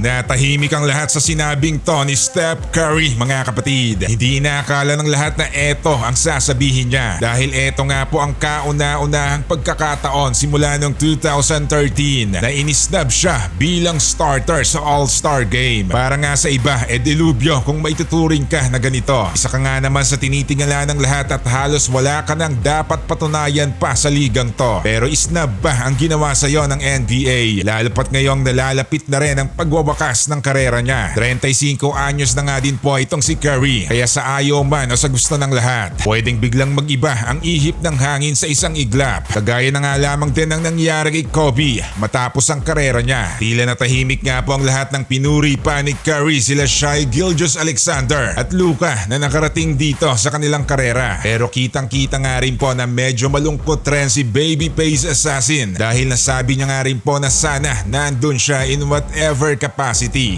Natahimik ang lahat sa sinabing to ni Steph Curry mga kapatid. Hindi inaakala ng lahat na eto ang sasabihin niya dahil eto nga po ang kauna-unahang pagkakataon simula noong 2013 na inisnab siya bilang starter sa All-Star Game. Para nga sa iba, e delubyo kung maituturing ka na ganito. Isa ka nga naman sa tinitingala ng lahat at halos wala ka nang dapat patunayan pa sa ligang to. Pero isnab ba ang ginawa sa iyo ng NBA? Lalo pat ngayong nalalapit na rin ang pagwawakas ng karera niya. 35 anyos na nga din po itong si Curry. Kaya sa ayaw man o sa gusto ng lahat, pwedeng biglang mag-iba ang ihip ng hangin sa isang iglap. Kagaya na nga lamang din ang nangyari kay Kobe matapos ang karera niya. Tila natahimik nga po ang lahat ng pinuri pa ni Curry sila Shai Gilgeous Alexander at Luka na nakarating dito sa kanilang karera. Pero kitang-kita nga rin po na medyo malungkot rin si Babyface Assassin dahil nasabi niya nga rin po na sana nandun siya in whatever capacity.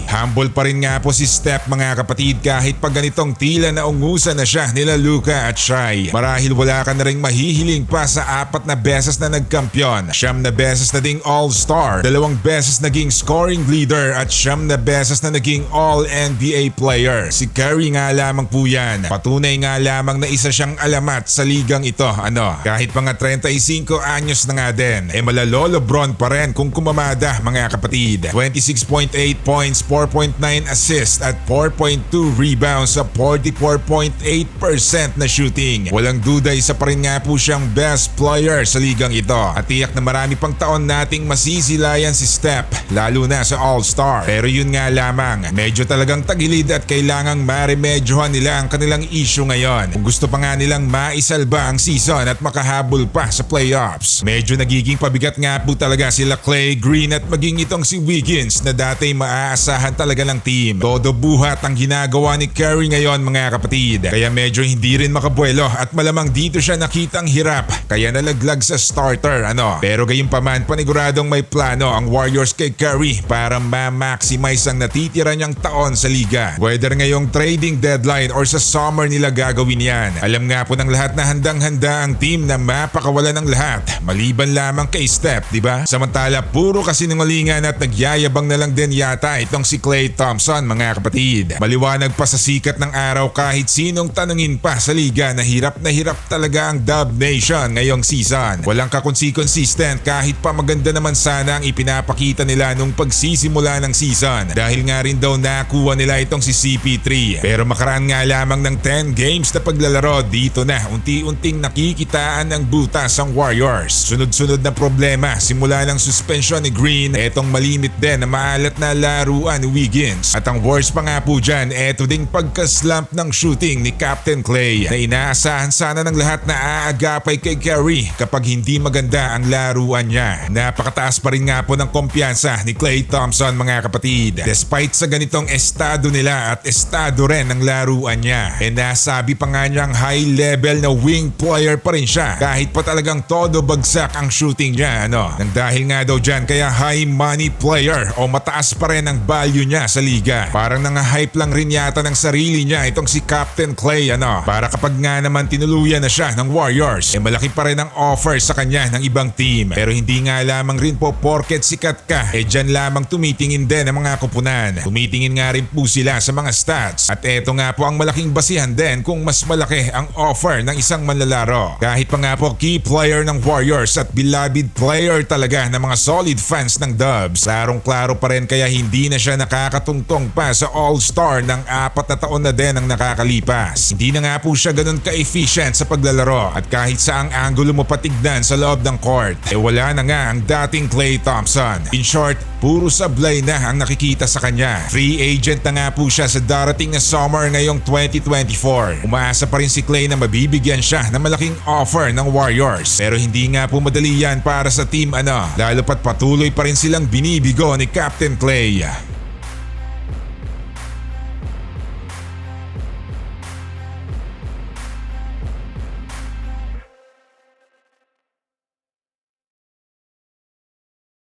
Humble pa rin nga po si Steph mga kapatid kahit pag ganitong tila na ungusan na siya nila Luka at Shai. Marahil wala ka na rin mahihiling pa sa apat na beses na nagkampiyon, siyam na beses na ding All-Star, dalawang beses naging scoring leader at siyam na beses na naging All-NBA player. Si Curry nga lamang po yan. Patunay nga lamang na isa siyang alamat sa ligang ito. Ano, kahit mga 35 anyos na nga din, eh malalolo Bron pa rin kung kumamada mga kapatid. 26.8 points, 4.9 assists at 4.2 rebounds sa 44.8% na shooting. Walang duda isa pa rin nga po siyang best player sa ligang ito. At tiyak na marami pang taon nating masisilayan si Steph, lalo na sa All-Star. Pero yun nga lamang, medyo talagang tagilid at kailangang maremedyohan nila ang kanilang issue ngayon. Kung gusto pa nga nilang maisalba ang season at makahabol pa sa playoffs. Medyo nagiging pabigat nga po talaga sila Clay Green at maging itong si Wiggins na dati maaasahan talaga ng team. Todo buhat ang ginagawa ni Curry ngayon mga kapatid. Kaya medyo hindi rin makabuelo at malamang dito siya nakitang hirap. Kaya nalaglag sa starter ano. Pero gayon pa man paniguradong may plano ang Warriors kay Curry para ma-maximize ang natitira niyang taon sa liga. Whether ngayong trading deadline or sa summer nila gagawin yan. Alam nga po ng lahat na handang-handa ang team na mapakawalan ng lahat. Maliban lamang kay Steph, di ba? Samantala, puro kasinungalingan at nagyayabang na lang din yata itong si Klay Thompson mga kapatid. Maliwanag pa sa sikat ng araw kahit sinong tanungin pa sa liga na hirap na hirap talaga ang Dub Nation ngayong season. Walang kakonsi-consistent kahit pa maganda naman sana ang ipinapakita nila nung pagsisimula ng season dahil nga rin daw nakuha nila itong si CP3. Pero makaraan nga lamang ng 10 games na paglalaro dito na unti-unting nakikitaan ng butas ang Warriors. Sunod-sunod na problema simula ng suspension ni Green, etong malimit din na maalat na laruan ni Wiggins. At ang worst pa nga po dyan, eto ding pagka-slump ng shooting ni Captain Clay na inaasahan sana ng lahat na aagapay kay Curry kapag hindi maganda ang laruan niya. Napakataas pa rin nga po ng kumpiyansa ni Clay Thompson mga kapatid. Despite sa ganitong estado nila at estado rin ng laruan niya. E nasabi pa nga niyang high level na wing player pa rin siya kahit pa talagang todo bagsak ang shooting niya. Ano? Nang dahil nga daw dyan kaya high money player o mataas pa rin ang value niya sa liga. Parang nang-hype lang rin yata ng sarili niya itong si Captain Clay ano. Para kapag nga naman tinuluyan na siya ng Warriors, eh malaki pa rin ang offer sa kanya ng ibang team. Pero hindi nga lamang rin po porket sikat ka, eh dyan lamang tumitingin din ang mga kupunan. Tumitingin nga rin po sila sa mga stats. At eto nga po ang malaking basihan din kung mas malaki ang offer ng isang manlalaro. Kahit pa nga po key player ng Warriors at beloved player talaga ng mga solid fans ng Dubs. Klarong klaro pa rin kaya hindi na siya nakakatungtong pa sa All-Star ng apat na taon na din ang nakakalipas. Hindi na nga po siya ganun ka-efficient sa paglalaro at kahit saang angulo mo patignan sa loob ng court, eh wala na nga ang dating Clay Thompson. In short, puro sablay na ang nakikita sa kanya. Free agent na nga po siya sa darating na summer ngayong 2024. Umaasa pa rin si Clay na mabibigyan siya ng malaking offer ng Warriors. Pero hindi nga po madali yan para sa team ano, lalo pat patuloy pa rin silang binibigo ni Captain Clay.